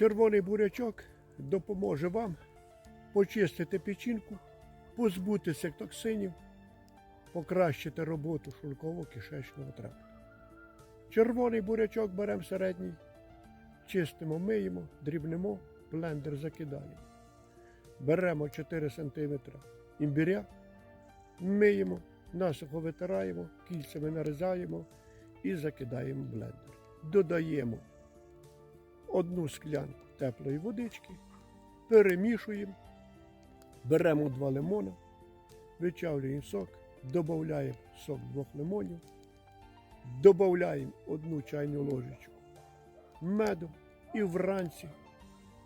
Червоний бурячок допоможе вам почистити печінку, позбутися токсинів, покращити роботу шлунково-кишечного тракту. Червоний бурячок беремо середній, чистимо, миємо, дрібнемо, блендер закидаємо. Беремо 4 см імбиря, миємо, насухо витираємо, кільцями нарізаємо і закидаємо в блендер. Додаємо одну склянку теплої водички, перемішуємо, беремо два лимона, вичавлюємо сок, додаємо сок двох лимонів, додаємо одну чайну ложечку меду і вранці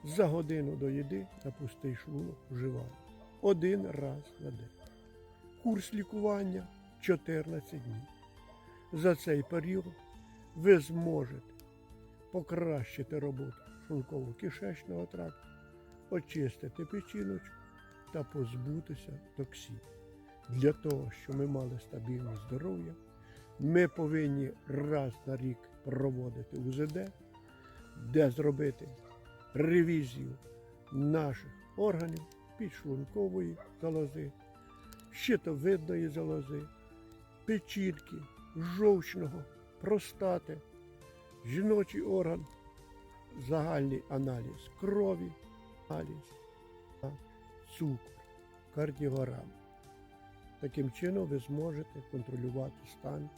за годину до їди на пустий шлунок вживаємо. Один раз на день. Курс лікування 14 днів. За цей період ви зможете покращити роботу шлунково-кишечного тракту, очистити печіночку та позбутися токсинів. Для того, щоб ми мали стабільне здоров'я, ми повинні раз на рік проводити УЗД, де зробити ревізію наших органів підшлункової залози, щитовидної залози, печінки, жовчного, простати, жіночий орган, загальний аналіз крові, аналіз, цукор, кардіограм. Таким чином ви зможете контролювати стан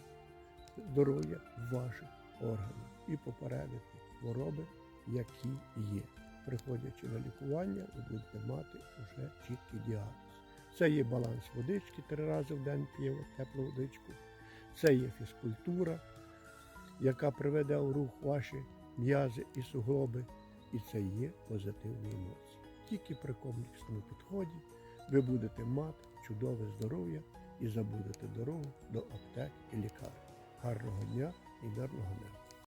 здоров'я ваших органів і попередити хвороби, які є. Приходячи на лікування, ви будете мати вже чіткий діагноз. Це є баланс водички, три рази в день п'ємо теплу водичку. Це є фізкультура, яка приведе в рух ваші м'язи і суглоби. І це є позитивні емоції. Тільки при комплексному підході ви будете мати чудове здоров'я і забудете дорогу до аптек і лікарень. Гарного дня і мирного неба!